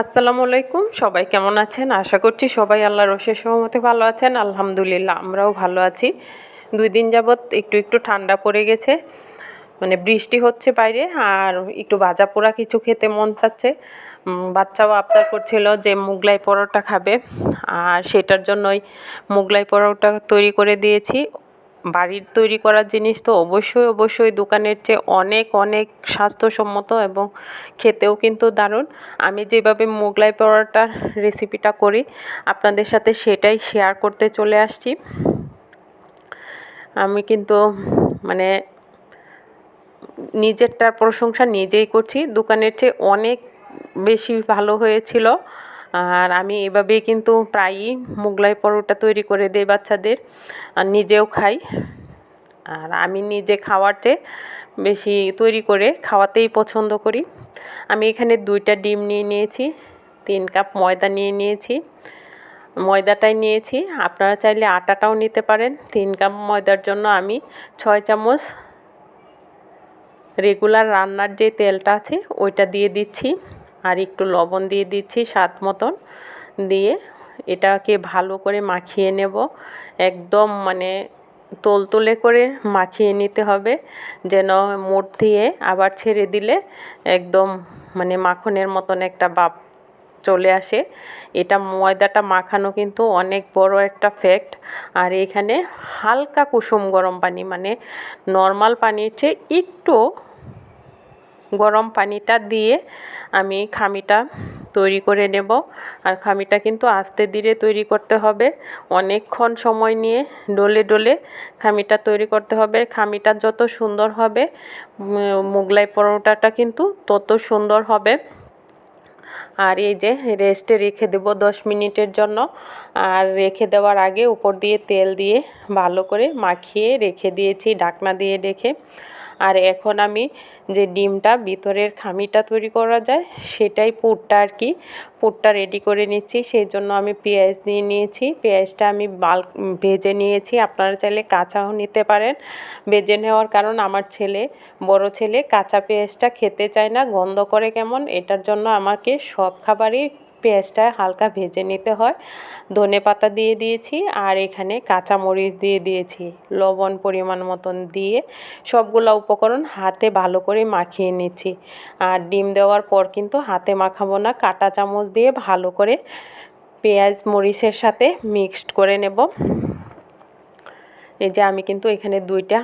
আসসালামু আলাইকুম, সবাই কেমন আছেন? আশা করছি সবাই আল্লাহর রশের সহমতে ভালো আছেন। আলহামদুলিল্লাহ, আমরাও ভালো আছি। দুই দিন যাবৎ একটু একটু ঠান্ডা পড়ে গেছে মানে বৃষ্টি হচ্ছে বাইরে আর একটু ভাজা পোড়া কিছু খেতে মন চাচ্ছে। বাচ্চাও আবদার করছিল যে মুগলাই পরোটা খাবে, আর সেটার জন্যই মুগলাই পরোটা তৈরি করে দিয়েছি। বাড়ির তৈরি করা জিনিস তো অবশ্যই অবশ্যই দোকানের চেয়ে অনেক অনেক স্বাস্থ্যসম্মত এবং খেতেও কিন্তু দারুণ। আমি যেভাবে মোগলাই পরোটার রেসিপিটা করি, আপনাদের সাথে সেটাই শেয়ার করতে চলে আসছি। আমি কিন্তু মানে নিজেরটার প্রশংসা নিজেই করছি। দোকানের চেয়ে অনেক বেশি ভালো হয়েছিল। আর আমি এভাবেই কিন্তু প্রায়ই মোগলাই পরোটা তৈরি করে দিই বাচ্চাদের, আর নিজেও খাই। আর আমি নিজে খাওয়ার চেয়ে বেশি তৈরি করে খাওয়াতেই পছন্দ করি। আমি এখানে দুইটা ডিম নিয়ে নিয়েছি, তিন কাপ ময়দা নিয়ে নিয়েছি। ময়দাটাই নিয়েছি, আপনারা চাইলে আটাটাও নিতে পারেন। তিন কাপ ময়দার জন্য আমি ছয় চামচ রেগুলার রান্নার যে তেলটা আছে, ওইটা দিয়ে দিচ্ছি। আর একটু লবণ দিয়ে দিচ্ছি স্বাদ মতন। দিয়ে এটাকে ভালো করে মাখিয়ে নেব। একদম মানে তোলতোলে করে মাখিয়ে নিতে হবে। যেন মোট দিয়ে আবার ছেড়ে দিলে একদম মানে মাখনের মতন একটা বাপ চলে আসে। এটা ময়দাটা মাখানো কিন্তু অনেক বড় একটা ফ্যাক্ট আর এখানে হালকা কুসুম গরম পানি মানে নর্মাল পানির চেয়ে একটু গরম পানিটা দিয়ে আমি খামিটা তৈরি করে নেব। আর খামিটা কিন্তু আস্তে ধীরে তৈরি করতে হবে। অনেকক্ষণ সময় নিয়ে ডলে ডলে খামিটা তৈরি করতে হবে। খামিটা যত সুন্দর হবে মোগলাই পরোটাটা কিন্তু তত সুন্দর হবে। আর এই যে রেস্টে রেখে দেবো দশ মিনিটের জন্য। আর রেখে দেওয়ার আগে উপর দিয়ে তেল দিয়ে ভালো করে মাখিয়ে রেখে দিয়েছি, ঢাকনা দিয়ে রেখে। আর এখন আমি যে ডিমটা ভিতরের খামিটা তৈরি করা যায়, সেটাই পুরটা আর কি, পুরটা রেডি করে নিচ্ছি। সেই জন্য আমি পেঁয়াজ নিয়ে নিয়েছি। পেঁয়াজটা আমি বাল, ভেজে নিয়েছি। আপনারা চাইলে কাঁচাও নিতে পারেন। ভেজে নেওয়ার কারণ আমার ছেলে, বড় ছেলে কাঁচা পেঁয়াজটা খেতে চায় না, গন্ধ করে কেমন, এটার জন্য আমাকে সব খাবারই পেঁয়াজটা হালকা ভেজে নিতে হয়। ধনে পাতা দিয়ে দিয়েছি আর এখানে কাঁচা মরিচ দিয়ে দিয়েছি। লবণ পরিমাণ মতন দিয়ে সবগুলো উপকরণ হাতে ভালো করে মাখিয়ে নিচ্ছি। আর ডিম দেওয়ার পর কিন্তু হাতে মাখাবো না, কাঁটা চামচ দিয়ে ভালো করে পেঁয়াজ মরিচের সাথে মিক্সড করে নেব। এই যে আমি কিন্তু এখানে দুইটা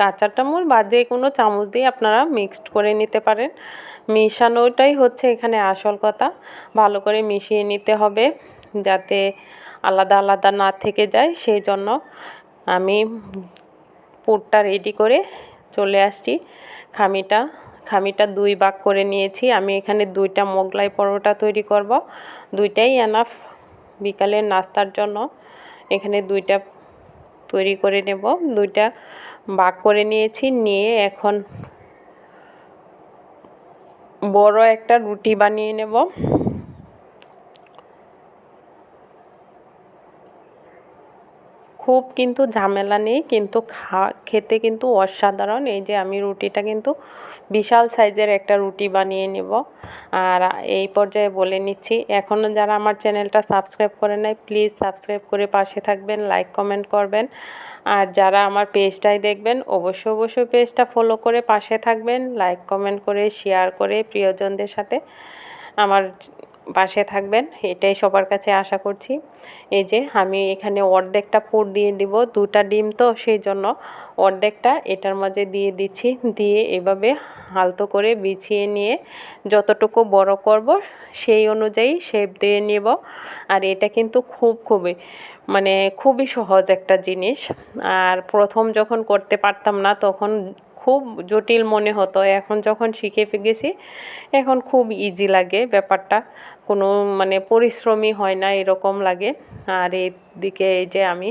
কাঁচা চামচ বা যে কোনো চামচ দিয়ে আপনারা মিক্সড করে নিতে পারেন। মিশানোটাই হচ্ছে এখানে আসল কথা। ভালো করে মিশিয়ে নিতে হবে যাতে আলাদা আলাদা না থেকে যায়। সেই জন্য আমি পুরটা রেডি করে চলে আসছি। খামিটা খামিটা দুই ভাগ করে নিয়েছি। আমি এখানে দুইটা মোগলাই পরোটা তৈরি করব। দুইটাই এনাফ বিকালের নাস্তার জন্য। এখানে দুইটা তৈরি করে নেব। দুইটা বাক করে নিয়েছি। নিয়ে এখন বড় একটা রুটি বানিয়ে নেব। খুব কিন্তু ঝামেলা নেই, কিন্তু খা, খেতে কিন্তু অসাধারণ। এই যে আমি রুটিটা কিন্তু বিশাল সাইজের একটা রুটি বানিয়ে নেব। আর এই পর্যায়ে বলে নিচ্ছি, এখনও যারা আমার চ্যানেলটা সাবস্ক্রাইব করে নেয় প্লিজ সাবস্ক্রাইব করে পাশে থাকবেন, লাইক, কমেন্ট করবেন। আর যারা আমার পেজটাই দেখবেন, অবশ্যই অবশ্যই পেজটা ফলো করে পাশে থাকবেন, লাইক, কমেন্ট করে, শেয়ার করে প্রিয়জনদের সাথে। আমার পাশে থাকবেন, এটাই সবার কাছে আশা করছি। এই যে, আমি এখানে অর্ধেকটা পুর দিয়ে দিব, দুটা ডিম তো, সেই জন্য অর্ধেকটা এটার মাঝে দিয়ে দিচ্ছি, দিয়ে এভাবে হালতো করে বিছিয়ে নিয়ে যতটুকু বড় করব, সেই অনুযায়ী শেপ দিয়ে নেব। আর এটা কিন্তু খুব, খুবই মানে খুবই সহজ একটা জিনিস। আর প্রথম যখন করতে পারতাম না, তখন খুব জটিল মনে হতো। এখন যখন শিখে গেছি, এখন খুব ইজি লাগে ব্যাপারটা। কোনো মানে পরিশ্রমী হয় না এরকম লাগে। আর এদিকে এই যে আমি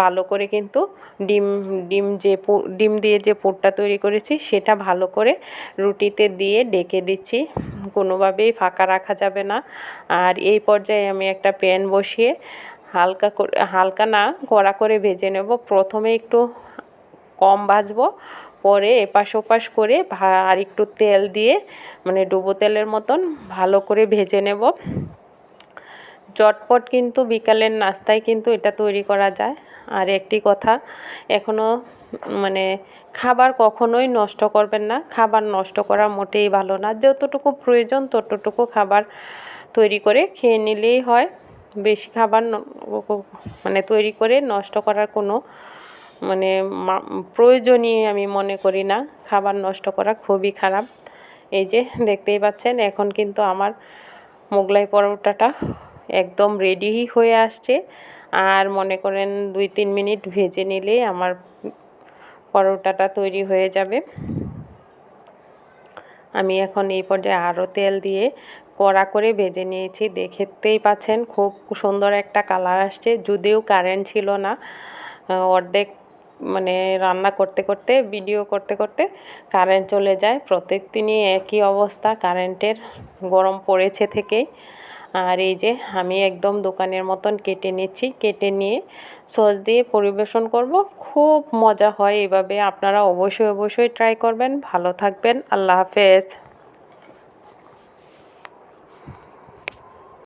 ভালো করে কিন্তু ডিম ডিম যে ডিম দিয়ে যে পুরটা তৈরি করেছি, সেটা ভালো করে রুটিতে দিয়ে ডেকে দিচ্ছি। কোনোভাবেই ফাঁকা রাখা যাবে না। আর এই পর্যায়ে আমি একটা প্যান বসিয়ে হালকা করে, হালকা না কড়া করে ভেজে নেব। প্রথমে একটু কম ভাজবো। পরে এপাশ ওপাশ করে আর একটু তেল দিয়ে মানে ডুবো তেলের মতন ভালো করে ভেজে নেব। চটপট কিন্তু বিকালের নাস্তায় কিন্তু এটা তৈরি করা যায়। আর একটি কথা এখনও মানে খাবার কখনোই নষ্ট করবেন না। খাবার নষ্ট করা মোটেই ভালো না। যতটুকু প্রয়োজন ততটুকু খাবার তৈরি করে খেয়ে নিলেই হয়। বেশি খাবার মানে তৈরি করে নষ্ট করার কোনো মানে প্রয়োজনই আমি মনে করি না। খাবার নষ্ট করা খুবই খারাপ। এই যে দেখতেই পাচ্ছেন, এখন কিন্তু আমার মোগলাই পরোটাটা একদম রেডি হয়ে আসছে। আর মনে করেন দুই তিন মিনিট ভেজে নিলেই আমার পরোটাটা তৈরি হয়ে যাবে। আমি এখন এই পর্যায়ে আরও তেল দিয়ে কড়া করে ভেজে নিয়েছি। দেখতেই পাচ্ছেন, খুব সুন্দর একটা কালার আসছে। যদিও কারেন্ট ছিল না অর্ধেক মানে রান্না করতে করতে, ভিডিও করতে করতে কারেন্ট চলে যায়। প্রত্যেক দিনই একই অবস্থা কারেন্টের গরম পড়েছে থেকেই। আর এই যে আমি একদম দোকানের মতন কেটে নিচ্ছি, কেটে নিয়ে সস দিয়ে পরিবেশন করব। খুব মজা হয় এভাবে। আপনারা অবশ্যই অবশ্যই ট্রাই করবেন। ভালো থাকবেন। আল্লাহ হাফেজ।